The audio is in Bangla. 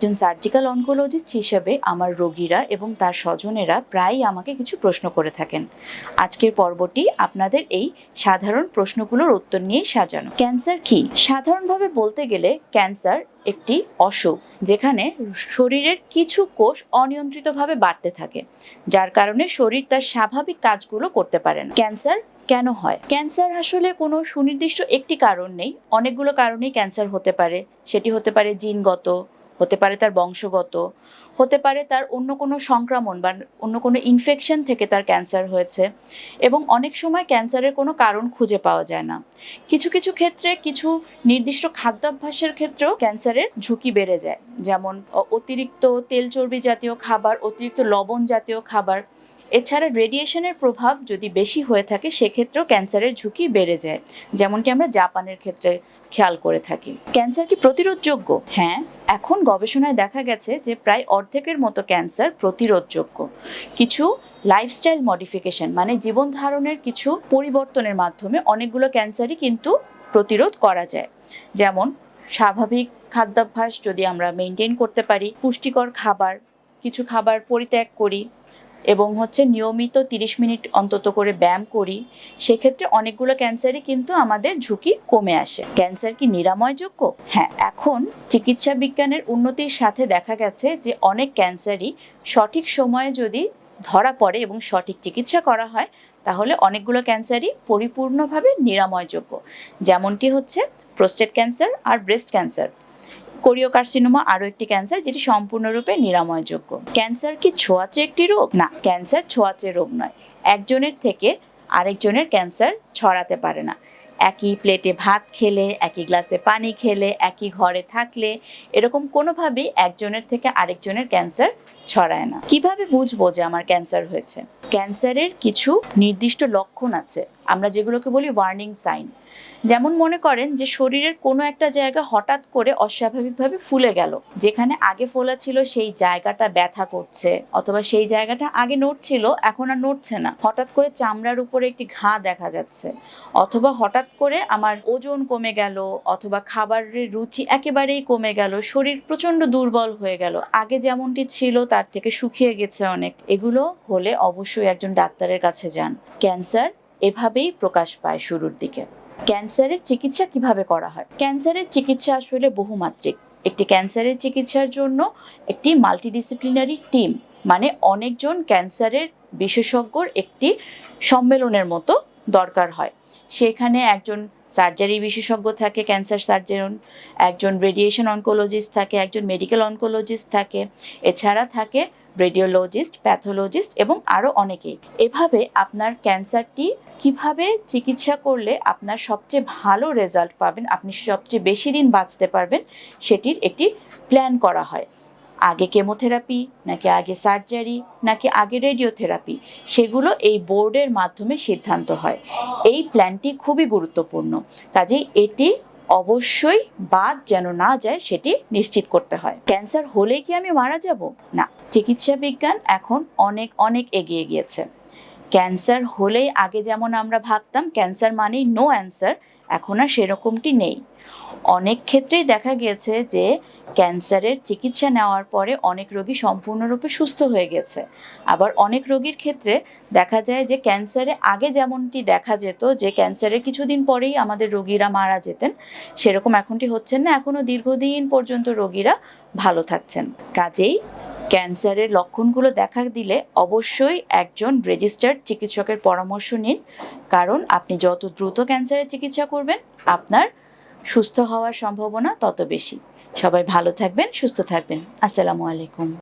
একজন সার্জিক্যাল অনকোলজিস্ট হিসেবে আমার রোগীরা এবং তার স্বজনেরা প্রায়ই আমাকে কিছু প্রশ্ন করে থাকেন। আজকের পর্বটি আপনাদের এই সাধারণ প্রশ্নগুলোর উত্তর নিয়ে সাজানো। ক্যান্সার কি? সাধারণভাবে বলতে গেলে ক্যান্সার একটি অসুখ, যেখানে শরীরের কিছু কোষ অনিয়ন্ত্রিতভাবে বাড়তে থাকে, যার কারণে শরীর তার স্বাভাবিক কাজগুলো করতে পারে না। ক্যান্সার কেন হয়? ক্যান্সার আসলে কোনো সুনির্দিষ্ট একটি কারণ নেই। অনেকগুলো কারণেই ক্যান্সার হতে পারে। সেটি হতে পারে জিনগত হতে পারে তার বংশগত, হতে পারে তার অন্য কোনো সংক্রমণ বা অন্য কোনো ইনফেকশন থেকে তার ক্যান্সার হয়েছে এবং অনেক সময় ক্যান্সারের কোনো কারণ খুঁজে পাওয়া যায় না। কিছু কিছু ক্ষেত্রে কিছু নির্দিষ্ট খাদ্যাভ্যাসের ক্ষেত্রেও ক্যান্সারের ঝুঁকি বেড়ে যায়। যেমন অতিরিক্ত তেল চর্বি জাতীয় খাবার, অতিরিক্ত লবণ জাতীয় খাবার এছাড়া রেডিয়েশনের প্রভাব যদি বেশি হয়ে থাকে, সেক্ষেত্রেও ক্যান্সারের ঝুঁকি বেড়ে যায়, যেমনটি আমরা জাপানের ক্ষেত্রে খেয়াল করে থাকি। ক্যান্সার কি প্রতিরোধযোগ্য? হ্যাঁ এখন গবেষণায় দেখা গেছে যে প্রায় অর্ধেকের মতো ক্যান্সার প্রতিরোধযোগ্য। কিছু লাইফস্টাইল মডিফিকেশন মানে জীবন ধারণের কিছু পরিবর্তনের মাধ্যমে অনেকগুলো ক্যান্সারই কিন্তু প্রতিরোধ করা যায়। যেমন স্বাভাবিক খাদ্যাভ্যাস যদি আমরা মেনটেন করতে পারি, পুষ্টিকর খাবার, কিছু খাবার পরিত্যাগ করি এবং হচ্ছে নিয়মিত তিরিশ মিনিট অন্তত করে ব্যায়াম করি, সেক্ষেত্রে অনেকগুলো ক্যান্সারই কিন্তু আমাদের ঝুঁকি কমে আসে। ক্যান্সার কি নিরাময়যোগ্য? হ্যাঁ এখন চিকিৎসা বিজ্ঞানের উন্নতির সাথে দেখা গেছে যে অনেক ক্যান্সারই সঠিক সময়ে যদি ধরা পড়ে এবং সঠিক চিকিৎসা করা হয়, তাহলে অনেকগুলো ক্যান্সারই পরিপূর্ণভাবে নিরাময়যোগ্য। যেমনটি হচ্ছে প্রোস্টেট ক্যান্সার আর ব্রেস্ট ক্যান্সার। কোরিওকার্সিনোমা আরও একটি ক্যান্সার যেটি সম্পূর্ণরূপে নিরাময়যোগ্য। ক্যান্সার কি ছোঁয়াচে একটি রোগ? না, ক্যান্সার ছোঁয়াচে রোগ নয়। একজনের থেকে আরেকজনের ক্যান্সার ছড়াতে পারে না। একই প্লেটে ভাত খেলে, একই গ্লাসে পানি খেলে, একই ঘরে থাকলে এরকম কোনোভাবেই একজনের থেকে আরেকজনের ক্যান্সার ছড়ায় না। কীভাবে বুঝব যে আমার ক্যান্সার হয়েছে? ক্যান্সারের কিছু নির্দিষ্ট লক্ষণ আছে। আমরা যেগুলোকে বলি ওয়ার্নিং সাইন যেমন মনে করেন যে শরীরের কোনো একটা জায়গা হঠাৎ করে অস্বাভাবিকভাবে ফুলে গেল, যেখানে আগে ফোলা ছিল সেই জায়গাটা ব্যথা করছে, অথবা সেই জায়গাটা আগে নড়ছিল, এখন আর নড়ছে না। হঠাৎ করে চামড়ার উপরে একটি ঘা দেখা যাচ্ছে, অথবা হঠাৎ করে আমার ওজন কমে গেল, অথবা খাবারের রুচি একেবারেই কমে গেল, শরীর প্রচণ্ড দুর্বল হয়ে গেল। আগে যেমনটি ছিল তার থেকে শুকিয়ে গেছে অনেক। এগুলো হলে অবশ্যই একজন ডাক্তারের কাছে যান। ক্যান্সার এভাবেই প্রকাশ পায় শুরুর দিকে। ক্যান্সারের চিকিৎসা কীভাবে করা হয়? ক্যান্সারের চিকিৎসা আসলে বহুমাত্রিক। একটি ক্যান্সারের চিকিৎসার জন্য একটি মাল্টিডিসিপ্লিনারি টিম মানে অনেকজন ক্যান্সারের বিশেষজ্ঞর একটি সম্মেলনের মতো দরকার হয়। সেখানে একজন সার্জারি বিশেষজ্ঞ থাকে ক্যান্সার সার্জন একজন রেডিয়েশন অনকোলজিস্ট থাকে, একজন মেডিকেল অনকোলজিস্ট থাকে, এছাড়া থাকে রেডিওলজিস্ট প্যাথোলজিস্ট এবং আরও অনেকেই। এভাবে আপনার ক্যান্সারটি কীভাবে চিকিৎসা করলে আপনার সবচেয়ে ভালো রেজাল্ট পাবেন, আপনি সবচেয়ে বেশি দিন বাঁচতে পারবেন, সেটির একটি প্ল্যান করা হয়। আগে কেমোথেরাপি নাকি আগে সার্জারি নাকি আগে রেডিওথেরাপি সেগুলো এই বোর্ডের মাধ্যমে সিদ্ধান্ত হয়। এই প্ল্যানটি খুবই গুরুত্বপূর্ণ। কাজেই এটি অবশ্যই বাদ যেন না যায় সেটি নিশ্চিত করতে হয়। ক্যান্সার হলে কি আমি মারা যাব? না, চিকিৎসা বিজ্ঞান এখন অনেক অনেক এগিয়ে গিয়েছে। ক্যান্সার হলেই আগে যেমন আমরা ভাবতাম, ক্যান্সার মানেই নো অ্যান্সার এখন আর সেরকমটি নেই। অনেক ক্ষেত্রেই দেখা গিয়েছে যে ক্যান্সারের চিকিৎসা নেওয়ার পরে অনেক রোগী সম্পূর্ণরূপে সুস্থ হয়ে গেছে। আবার অনেক রোগীর ক্ষেত্রে দেখা যায় যে ক্যান্সারে আগে যেমনটি দেখা যেত যে ক্যান্সারের কিছুদিন পরেই আমাদের রোগীরা মারা যেতেন, সেরকম এখনটি হচ্ছেন না। এখনও দীর্ঘদিন পর্যন্ত রোগীরা ভালো থাকছেন। কাজেই ক্যান্সারের লক্ষণগুলো দেখা দিলে অবশ্যই একজন রেজিস্টার্ড চিকিৎসকের পরামর্শ নিন। কারণ আপনি যত দ্রুত ক্যান্সারের চিকিৎসা করবেন, আপনার সুস্থ হওয়ার সম্ভাবনা তত বেশি। সবাই ভালো থাকবেন সুস্থ থাকবেন। আসসালামু আলাইকুম।